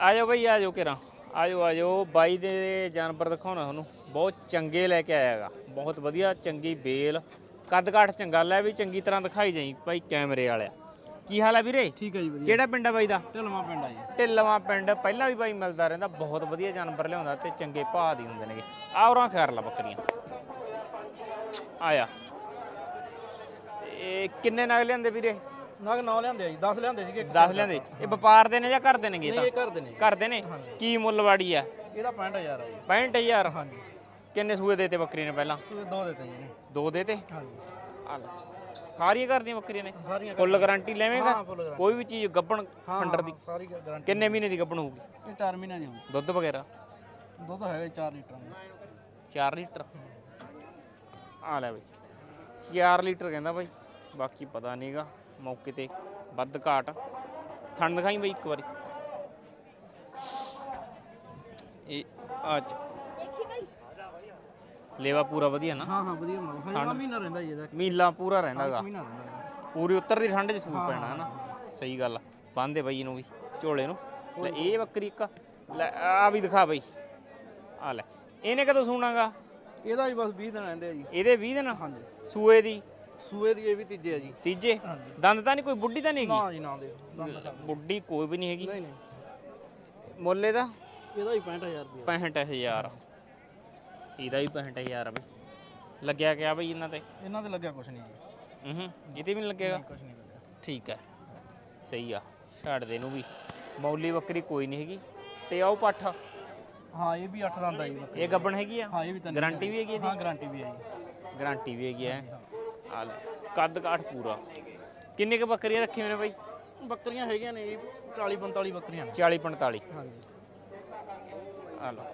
ਆਜੋ ਬਈ ਆਜੋ ਕਿਰਾ ਆਜੋ ਆਜੋ। ਬਾਈ ਦੇ ਜਾਨਵਰ ਦਿਖਾਉਣਾ ਤੁਹਾਨੂੰ। ਬਹੁਤ ਚੰਗੇ ਲੈ ਕੇ ਆਇਆਗਾ ਬਹੁਤ ਵਧੀਆ ਚੰਗੀ ਬੇਲ। ਕੱਦ ਕਾਠ ਚੰਗਾ। ਲੈ ਵੀ ਚੰਗੀ ਤਰ੍ਹਾਂ ਦਿਖਾਈ ਜਾਈ ਭਾਈ ਕੈਮਰੇ ਵਾਲਿਆ। ਕੀ ਹਾਲ ਹੈ ਵੀਰੇ? ਠੀਕ ਹੈ ਜੀ ਵਧੀਆ। ਕਿਹੜਾ ਪਿੰਡ ਹੈ ਬਾਈ ਦਾ? ਢਲਵਾ ਪਿੰਡ ਆ ਜੀ। ਢਿੱਲਵਾਂ ਪਿੰਡ। ਪਹਿਲਾਂ ਵੀ ਬਾਈ ਮਿਲਦਾ ਰਹਿੰਦਾ। ਬਹੁਤ ਵਧੀਆ ਜਾਨਵਰ ਲਿਆਉਂਦਾ ਤੇ ਚੰਗੇ ਭਾਅ ਦੀ ਹੁੰਦੇ ਨੇਗੇ। ਆਉਰਾਂ ਖੈਰ ਲਾ ਬੱਕਰੀਆਂ। ਆਇਆ। ਇਹ ਕਿੰਨੇ ਨਗ ਲਿਆਂਦੇ ਵੀਰੇ? ਨਾਗ ਨੌ ਲਿਆਂਦੇ ਆ ਜੀ 10 ਲਿਆਂਦੇ ਸੀਗੇ 10 ਲਿਆਂਦੇ। ਇਹ ਵਪਾਰ ਦੇ ਨੇ ਜਾਂ ਘਰ ਦੇ ਨੇਗੇ ਇਹ ਇਹ ਤਾਂ ਘਰ ਦੇ ਨੇ। ਘਰ ਦੇ ਨੇ? ਕੀ ਮੁੱਲਵਾੜੀ ਆ? ਇਹਦਾ 65000 ਆ ਜੀ। 65000 ਹਾਂਜੀ। ਕਿੰਨੇ ਸੂਏ ਦੇਤੇ ਬੱਕਰੀ ਨੇ ਪਹਿਲਾਂ? ਸੂਏ ਦੋ ਦਿੱਤੇ ਜੀ ਨੇ ਦੋ ਦੇਤੇ? ਹਾਂਜੀ। ਆ ਲੈ ਸਾਰੀਆਂ ਘਰ ਦੀਆਂ ਬੱਕਰੀਆਂ ਨੇ? ਸਾਰੀਆਂ ਫੁੱਲ ਗਾਰੰਟੀ ਲੈਵੇਂਗਾ? ਕੋਈ ਵੀ ਚੀਜ਼ ਗੱਬਣ ਹਾਂ ਅੰਡਰ ਦੀ। ਸਾਰੀ ਗਾਰੰਟੀ ਕਿੰਨੇ ਮਹੀਨੇ ਦੀ ਗੱਬਣ ਹੋਊਗੀ? ਇਹ 4 ਮਹੀਨਿਆਂ ਦੀ ਹੋਊਗੀ। ਦੁੱਧ ਵਗੈਰਾ? ਦੁੱਧ ਹੈਗਾ ਜੀ 4 ਲੀਟਰ ਦਾ। 4 ਲੀਟਰ? ਆ ਲੈ ਬਈ। 4 ਲੀਟਰ ਕਹਿੰਦਾ ਬਾਈ ਬਾਕੀ ਪਤਾ ਨਹੀਂਗਾ ਮੌਕੇ ਤੇ ਵੱਧ ਘਾਟ। ਠੰਡ ਦਿਖਾਈ ਬਈ ਇੱਕ ਵਾਰੀ। ਇਹ ਅੱਜ ਲੇਵਾ ਪੂਰਾ ਵਧੀਆ ਨਾ? ਹਾਂ ਹਾਂ ਵਧੀਆ ਮਾਲ ਹਾਂ ਮਹੀਨਾ ਰਹਿੰਦਾ ਜੀ ਇਹਦਾ। ਮੀਲਾ ਪੂਰਾ ਰਹਿੰਦਾਗਾ ਮਹੀਨਾ ਰਹਿੰਦਾ। ਪੂਰੀ ਉੱਤਰ ਦੀ ਠੰਡ 'ਚ ਸੂਪ ਪੈਣਾ ਹਨਾ? ਸਹੀ ਗੱਲ ਆ। ਬੰਦੇ ਬਈ ਇਹਨੂੰ ਵੀ ਝੋਲੇ ਨੂੰ। ਲੈ ਇਹ ਬੱਕਰੀ ਇੱਕ ਲੈ ਆ ਵੀ ਦਿਖਾ ਬਈ। ਆ ਲੈ। ਇਹਨੇ ਕਦੋਂ ਸੂਣਾਗਾ ਇਹਦਾ ਜੀ ਬਸ 20 ਦਿਨ ਰਹਿੰਦੇ ਆ ਜੀ। ਇਹਦੇ 20 ਦਿਨ? ਹਾਂਜੀ। ਸੂਏ ਦੀ? ਸੂਏ ਦੀ ਇਹ ਵੀ ਤੀਜੇ ਆ ਜੀ। ਤੀਜੇ? ਦੰਦ ਤਾਂ ਨਹੀਂ ਕੋਈ ਬੁੱਢੀ ਤਾਂ ਨਹੀਂ ਹੈਗੀ? ਨਾ ਜੀ ਨਾ ਦੇ। ਦੰਦ ਬੁੱਢੀ ਕੋਈ ਵੀ ਨਹੀਂ ਹੈਗੀ? ਨਹੀਂ ਨਹੀਂ। ਮੁੱਲੇ ਦਾ ਇਹਦਾ ਹੀ 65000 ਰੁਪਏ 65000 ਇਹਦਾ ਵੀ 65000 ਬਈ। ਲੱਗਿਆ ਕਿਆ ਬਈ ਇਹਨਾਂ ਤੇ? ਇਹਨਾਂ ਤੇ ਲੱਗਿਆ ਕੁਛ ਨਹੀਂ ਜੀ। ਹੂੰ ਇਹਦੇ ਵੀ ਨਹੀਂ ਲੱਗੇਗਾ ਕੁਛ ਨਹੀਂ ਲੱਗਿਆ। ਠੀਕ ਹੈ। ਸਹੀ ਆ। ਛੱਡ ਦੇ ਇਹਨੂੰ ਵੀ। ਮੌਲੀ ਬੱਕਰੀ ਕੋਈ ਨਹੀਂ ਹੈਗੀ। ਤੇ ਆਓ ਪੱਠ। ਹਾਂ ਇਹ ਵੀ 8 ਦੰਦ ਆ ਜੀ ਬੱਕਰੀ। ਇਹ ਗੱਬਣ ਹੈਗੀ ਆ? ਹਾਂ ਇਹ ਵੀ ਤਿੰਨ ਗਾਰੰਟੀ ਵੀ ਹੈਗੀ ਇਹਦੀ? ਹਾਂ ਗਾਰੰਟੀ ਵੀ ਹੈ ਜੀ ਗਾਰੰਟੀ ਵੀ ਹੈਗੀ ਹੈ। ਆ ਲੈ ਕੱਦ ਕਾਠ ਪੂਰਾ। ਕਿੰਨੇ ਕ ਬੱਕਰੀਆਂ ਰੱਖੀਆਂ ਨੇ ਬਾਈ? ਬੱਕਰੀਆਂ ਹੈਗੀਆਂ ਨੇ ਜੀ 40 45 ਬੱਕਰੀਆਂ ਨੇ। 40 45 ਹਾਂਜੀ। ਆ ਲਓ।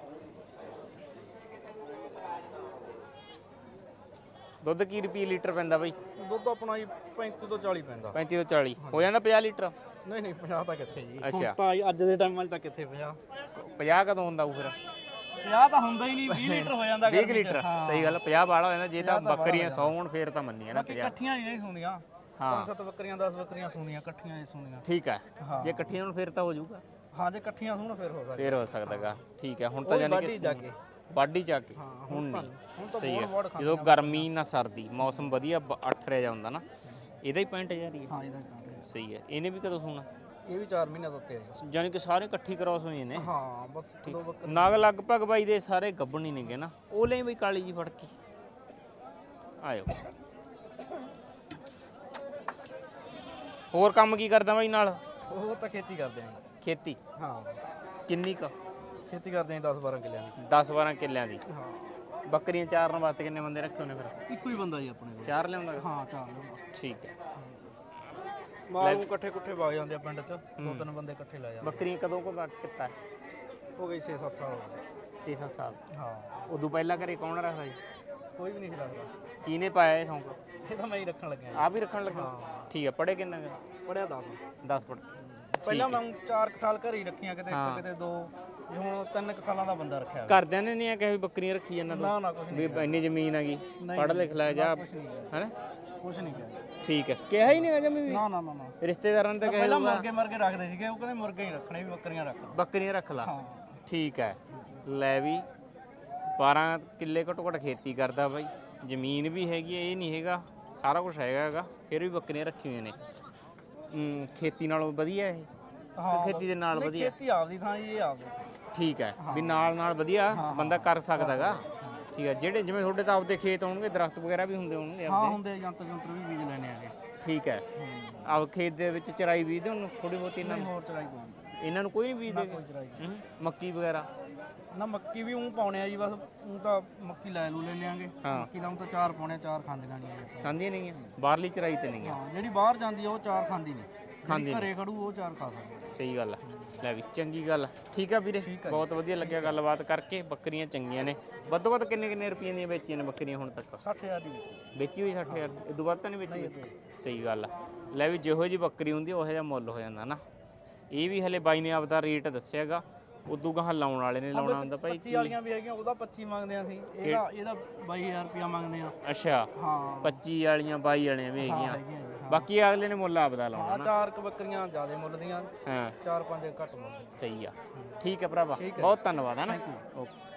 ਦੁੱਧ ਕੀ ਰੁਪਏ ਲੀਟਰ ਪੈਂਦਾ ਬਾਈ? ਦੁੱਧ ਆਪਣਾ ਜੀ 35 ਤੋਂ 40 ਪੈਂਦਾ। 35 ਤੋਂ 40 ਹੋ ਜਾਂਦਾ 50 ਲੀਟਰ? ਨਹੀਂ ਨਹੀਂ 50 ਤਾਂ ਕਿੱਥੇ ਜੀ। ਅੱਛਾ। ਹੁਣ ਤਾਂ ਅੱਜ ਦੇ ਟਾਈਮ 'ਚ ਤਾਂ ਕਿੱਥੇ 50 50 ਕਦੋਂ ਹੁੰਦਾ ਉਹ ਫਿਰ? 50 ਤਾਂ ਹੁੰਦਾ ਹੀ ਨਹੀਂ 20 ਲੀਟਰ ਹੋ ਜਾਂਦਾ 20 ਗਰਮੀ 'ਚ। ਲੀਟਰ ਹਾਂ। ਸਹੀ ਗੱਲ 50 ਵਾਲਾ ਹੋ ਜਾਂਦਾ ਜੇ ਤਾਂ ਬੱਕਰੀਆਂ 100 ਹੋਣ ਫੇਰ ਤਾਂ ਮੰਨੀਆਂ ਨਾ ਬਾਕੀ 50 ਇਕੱਠੀਆਂ ਨਹੀਂ ਨਹੀਂ ਸੁਣਦੀਆਂ ਹਾਂ। ਪੰਜ ਸੱਤ ਬੱਕਰੀਆਂ 10 ਬੱਕਰੀਆਂ ਸੁਣਦੀਆਂ ਇਕੱਠੀਆਂ ਹੀ ਸੁਣਦੀਆਂ ਠੀਕ ਹੈ ਹਾਂ। ਜੇ ਇਕੱਠੀਆਂ ਹੋਣ ਫੇਰ ਤਾਂ ਹੋ ਜਾਊਗਾ। ਹਾਂ ਜੇ ਇਕੱਠੀਆਂ ਸੁਣ ਫਿਰ ਹੋ ਸਕਦਾ। ਫੇਰ ਹੋ ਸਕਦਾਗਾ। ਠੀਕ ਹੈ ਹੁਣ ਤਾਂ ਵਾਢੀ ਕਿ ਜਾ ਕੇ। ਵਾਢੀ ਜਾ ਕੇ। ਹਾਂ, ਹੁਣ ਨਹੀਂ। ਹੁਣ ਤਾਂ ਸਹੀ ਬਹੁਤ ਹੈ ਜਦੋਂ ਗਰਮੀ ਨਾ ਸਰਦੀ ਮੌਸਮ ਵਧੀਆ ਬ- ਅੱਠ ਰਿਹਾ ਜਾਂਦਾ ਨਾ। ਇਹਦਾ ਹੀ 65000 ਹੀ ਹੈ। ਹਾਂ ਇਹਦਾ ਕੰਮ ਹੈ। ਸਹੀ ਹੈ। ਇਹਨੇ ਵੀ ਕਦੋਂ ਹੋਣਾ ਇਹ ਵੀ 4 ਮਹੀਨੇ ਤੋਂ ਉੱਤੇ ਆ ਜੀ ਯਾਨੀ ਕਿ ਸਾਰੇ ਇਕੱਠੀ ਕ੍ਰਾਸ ਹੋਏ ਨੇ? ਹਾਂ ਬਸ ਦੋ ਬੱਕਰੀ ਨਾਗ ਲਗਭਗ ਬਾਈ ਦੇ ਸਾਰੇ ਗੱਬਣ ਹੀ ਨੇਗੇ ਨਾ? ਉਹ ਲੈ ਬਈ ਕਾਲੀ ਜੀ ਫੜ ਕੇ। ਆਇਓ। ਹੋਰ ਕੰਮ ਕੀ ਕਰਦਾ ਬਾਈ ਨਾਲ? ਉਹ ਤਾਂ ਖੇਤੀ ਕਰਦੇ ਆ। ਜੀ। ਖੇਤੀ? ਹਾਂ। ਕਿੰਨੀ ਕ? ਖੇਤੀ ਕਰਦੇ ਆ 10 12 ਕਿੱਲਿਆਂ ਦੀ। 10 12 ਕਿੱਲਿਆਂ ਦੀ। ਹਾਂ। ਬੱਕਰੀਆਂ ਚਾਰਨ ਵਾਸਤੇ ਕਿੰਨੇ ਬੰਦੇ ਰੱਖੇ ਹੋਣੇ ਫਿਰ? ਇੱਕੋ ਹੀ ਬੰਦਾ ਜੀ ਆਪਣੇ ਕੋਲ। ਚਾਰ ਲਿਆਉਂਦਾ? ਹਾਂ ਚਾਰ ਲਿਆਉਂਦਾ। ਠੀਕ ਹੈ। ਮਾਲ ਨੂੰ ਇਕੱਠੇ ਕੁੱਠੇ ਵਗ ਜਾਂਦੇ ਆ ਪਿੰਡ 'ਚ। ਦੋ ਤਿੰਨ ਬੰਦੇ ਇਕੱਠੇ ਲੈ ਜਾਂਦੇ ਬੱਕਰੀਆਂ ਕਦੋਂ ਕੋ ਬਾਕ ਕੀਤਾ? ਹੋ ਗਈ 6-7 ਸਾਲ ਹੋ ਗਏ। 6-7 ਸਾਲ। ਹਾਂ। ਉਦੋਂ ਪਹਿਲਾਂ ਘਰੇ ਕੌਣ ਰੱਖਦਾ ਜੀ ਕੋਈ ਵੀ ਨਹੀਂ ਸੀ ਰੱਖਦਾ। ਕਿਹਨੇ ਪਾਇਆ ਇਹ ਸ਼ੌਂਕ? ਇਹ ਤਾਂ ਮੈਂ ਹੀ ਰੱਖਣ ਲੱਗਿਆ ਆਪ ਹੀ ਰੱਖਣ ਲੱਗਾ ਠੀਕ ਹੈ ਪੜੇ ਕਿੰਨਾ? ਪੜਿਆ 10 10 ਪੜ ਪਹਿਲਾਂ ਮੈਂ 4 ਸਾਲ ਘਰੇ ਹੀ ਰੱਖੀਆਂ ਕਿਤੇ ਇੱਕ ਕਿਤੇ ਦੋ। ਇਹ ਹੁਣ 3 ਸਾਲਾਂ ਦਾ ਬੰਦਾ ਰੱਖਿਆ ਘਰਦਿਆਂ ਨੇ ਨਹੀਂ ਆ ਕਿ ਵੀ ਬੱਕਰੀਆਂ ਰੱਖੀ ਜਾਂਦਾ ਨਾ ਨਾ ਕੁਛ ਨਹੀਂ ਵੀ ਇੰਨੀ ਜ਼ਮੀਨ ਹੈਗੀ। ਪੜ ਲਿਖ ਲੈ ਜਾ। ਕੁਛ ਨਹੀਂ ਕੁਛ ਨਹੀਂ ਕਿਹਾ। ਠੀਕ ਹੈ। ਕਿਹਾ ਹੀ ਨਹੀਂ ਅਜੇ ਵੀ? ਨਾ ਨਾ ਨਾ ਨਾ। ਰਿਸ਼ਤੇਦਾਰਾਂ ਨੇ ਤਾਂ ਕਹੇ ਪਹਿਲਾਂ ਮੁਰਗੇ ਮਰਗੇ ਰੱਖਦੇ ਸੀਗੇ ਉਹ ਕਹਿੰਦੇ ਮੁਰਗੇ ਹੀ ਰੱਖਣੇ ਵੀ ਬੱਕਰੀਆਂ ਰੱਖ ਬੱਕਰੀਆਂ ਰੱਖ ਲਾ। ਹਾਂ। ਠੀਕ ਹੈ। ਲੈ ਵੀ 12 ਕਿੱਲੇ ਘੱਟੋ ਘੱਟ ਖੇਤੀ ਕਰਦਾ ਬਾਈ। ਜ਼ਮੀਨ ਵੀ ਹੈਗੀ ਹੈ ਇਹ ਨਹੀਂ ਹੈਗਾ। ਸਾਰਾ ਕੁਝ ਹੈਗਾ ਹੈਗਾ ਫਿਰ ਵੀ ਬੱਕਰੀਆਂ ਰੱਖੀ ਹੋਈਆਂ ਨੇ। ਖੇਤੀ ਨਾਲੋਂ ਵਧੀਆ ਇਹ? ਹਾਂ ਖੇਤੀ ਦੇ ਨਾਲ ਨਹੀਂ, ਵਧੀਆ? ਖੇਤੀ ਆਪਦੀ ਥਾਂ ਜੀ ਇਹ ਆਪਦੀ ਥਾਂ। ਠੀਕ ਹੈ ਵੀ ਨਾਲ ਨਾਲ ਵਧੀਆ ਬੰਦਾ ਕਰ ਸਕਦਾਗਾ? ਠੀਕ ਹੈ ਜਿਹੜੇ ਜਿਵੇਂ ਤੁਹਾਡੇ ਤਾਂ ਆਪਦੇ ਖੇਤ ਹੋਣਗੇ ਦਰਖਤ ਵਗੈਰਾ ਵੀ ਹੁੰਦੇ ਹੋਣਗੇ ਹਾਂ ਹੁੰਦੇ ਜੰਤਰ ਜੰਤਰ ਵੀ ਬੀਜ ਲੈਣੇ ਆਗੇ ਠੀਕ ਹੈ। ਆਪ ਖੇਤ ਦੇ ਵਿੱਚ ਚਰਾਈ ਬੀਜਦੇ ਹੁਣ ਥੋੜੀ ਬਹੁਤੀ ਇਹਨਾਂ ਨੂੰ? ਹੋਰ ਚਰਾਈ ਕੋਈ ਨਹੀਂ। ਇਹਨਾਂ ਨੂੰ ਕੋਈ ਨਹੀਂ ਬੀਜਦੇ ਕੋਈ ਚਰਾਈ ਨਹੀਂ। ਹਮ, ਮੱਕੀ ਵਗੈਰਾ? ਨਾ ਮੱਕੀ ਵੀ ਉਹ ਪਾਉਣੇ ਆ ਜੀ ਬਸ ਉਹ ਤਾਂ ਮੱਕੀ ਲੈ ਲੂ ਲੈ ਲਿਆਂਗੇ। ਹਾਂ। ਮੱਕੀ ਦਾ ਊਂ ਤਾਂ ਚਾਰ ਪਾਉਣੇ ਆ, ਚਾਰ ਖਾਂਦੀਆਂ ਨਹੀਂ ਆ ਖਾਂਦੀਆਂ ਨਹੀਂ ਆ ਬਾਹਰਲੀ ਚਰਾਈ ਤੇ ਨਹੀਂ ਆ। ਹਾਂ ਜਿਹੜੀ ਬਾਹਰ ਜਾਂਦੀ ਆ ਉਹ ਚਾਰ ਖਾਂਦੀ ਨਹੀਂ। ਖਾਂਦੀ ਘਰੇ ਖੜੂ ਉਹ ਚਾਰ ਖਾ ਸਕਦੀ ਸਹੀ ਗੱਲ ਆ। ਲੈ ਵੀ ਚੰਗੀ ਗੱਲ ਆ। ਠੀਕ ਆ ਵੀਰੇ? ਬਹੁਤ ਵਧੀਆ ਲੱਗਿਆ ਗੱਲਬਾਤ ਕਰਕੇ। ਬੱਕਰੀਆਂ ਚੰਗੀਆਂ ਨੇ। ਵੱਧੋ ਵੱਧ ਕਿੰਨੇ ਕਿੰਨੇ ਰੁਪਏ ਦੀਆਂ ਵੇਚੀਆਂ ਨੇ ਬੱਕਰੀਆਂ ਹੁਣ ਤੱਕ? 60000 ਦੀ ਵਿੱਚ। ਵੇਚੀ ਹੋਈ 60000 ਇਹ ਤੋਂ ਵੱਧ ਤਾਂ ਨਹੀਂ ਵੇਚੀ? ਸਹੀ ਗੱਲ ਆ। ਲੈ ਵੀ ਜਿਹੋ ਜੀ ਬੱਕਰੀ ਹੁੰਦੀ ਉਹੋ ਜਿਹਾ ਮੁੱਲ ਹੋ ਜਾਂਦਾ ਨਾ। ਇਹ ਵੀ ਹਲੇ ਬਾਈ ਨੇ ਆਪਦਾ ਰੇਟ ਦੱਸਿਆਗਾ ਉਦੋਂ ਗਾਹ ਲਾਉਣ ਵਾਲੇ ਨੇ ਲਾਉਣਾ ਹੁੰਦਾ ਭਾਈ 25 ਵਾਲੀਆਂ ਵੀ ਹੈਗੀਆਂ ਉਹਦਾ 25 ਮੰਗਦੇ ਆ ਅਸੀਂ। ਇਹਦਾ ਇਹਦਾ 22000 ਰੁਪਿਆ ਮੰਗਦੇ ਆ ਅੱਛਾ। ਹਾਂ। 25 ਵਾਲੀਆਂ 22 ਵਾਲੀਆਂ ਵੀ ਹੈਗੀਆਂ। ਹਾਂ। ਬਾਕੀ ਅਗਲੇ ਨੇ ਮੁੱਲ ਆਪਦਾ ਲਾਉਣਾ ਆ ਚਾਰ ਕ ਬੱਕਰੀਆਂ ਜ਼ਿਆਦੇ ਮੁੱਲ ਦੀਆਂ ਹਾਂ। ਚਾਰ ਪੰਜ ਘੱਟ ਮੁੱਲ ਸਹੀ ਆ। ਠੀਕ ਹੈ ਭਰਾਵਾ। ਬਹੁਤ ਧੰਨਵਾਦ ਹੈ ਨਾ। ਓਕੇ।